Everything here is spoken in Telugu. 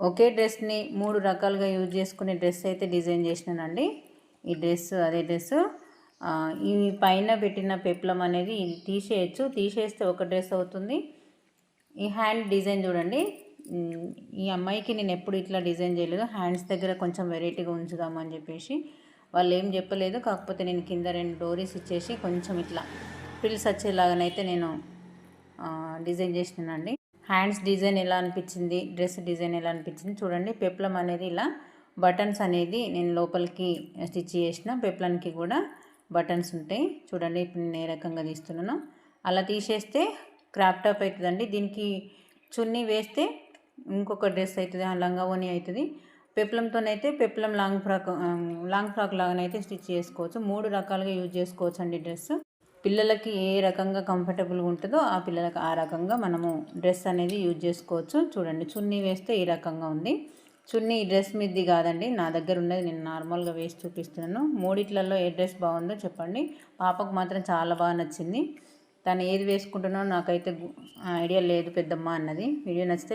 ఒకే డ్రెస్ని మూడు రకాలుగా యూజ్ చేసుకునే డ్రెస్ అయితే డిజైన్ చేసినానండి. ఈ డ్రెస్ అదే డ్రెస్. ఈ పైన పెట్టిన పెప్లం అనేది ఇది తీసేయచ్చు. తీసేస్తే ఒక డ్రెస్ అవుతుంది. ఈ హ్యాండ్ డిజైన్ చూడండి. ఈ అమ్మాయికి నేను ఎప్పుడు ఇట్లా డిజైన్ చేయలేదు. హ్యాండ్స్ దగ్గర కొంచెం వెరైటీగా ఉంచుదామని చెప్పేసి. వాళ్ళు ఏం చెప్పలేదు. కాకపోతే నేను కింద రెండు డోరీస్ ఇచ్చేసి కొంచెం ఇట్లా ఫ్రిల్స్ వచ్చేలాగానైతే నేను డిజైన్ చేసినానండి. హ్యాండ్స్ డిజైన్ ఎలా అనిపించింది డ్రెస్ డిజైన్ ఎలా అనిపించింది చూడండి. పెప్లం అనేది ఇలా బటన్స్ అనేది నేను లోపలికి స్టిచ్ చేసిన పెప్లానికి కూడా బటన్స్ ఉంటాయి. చూడండి ఇప్పుడు నేను ఏ రకంగా తీస్తున్నాను అలా తీసేస్తే క్రాప్ టాప్ అవుతుందండి. దీనికి చున్నీ వేస్తే ఇంకొక డ్రెస్ అవుతుంది లంగా ఓని అవుతుంది. పెప్లంతోనైతే peplum long frock long frock లాగానైతే stitch చేసుకోవచ్చు. మూడు రకాలుగా యూజ్ చేసుకోవచ్చు అండి డ్రెస్. పిల్లలకి ఏ రకంగా కంఫర్టబుల్గా ఉంటుందో ఆ పిల్లలకు ఆ రకంగా మనము డ్రెస్ అనేది యూజ్ చేసుకోవచ్చు. చూడండి చున్నీ వేస్తే ఈ రకంగా ఉంది. చున్నీ ఈ డ్రెస్ మీది కాదండి. నా దగ్గర ఉన్నది నేను నార్మల్గా వేసి చూపిస్తున్నాను. మూడిట్లలో ఏ డ్రెస్ బాగుందో చెప్పండి. పాపకు మాత్రం చాలా బాగా నచ్చింది. తను ఏది వేసుకుంటున్నానో నాకైతే ఐడియా లేదు పెద్దమ్మ అన్నది. వీడియో నచ్చితే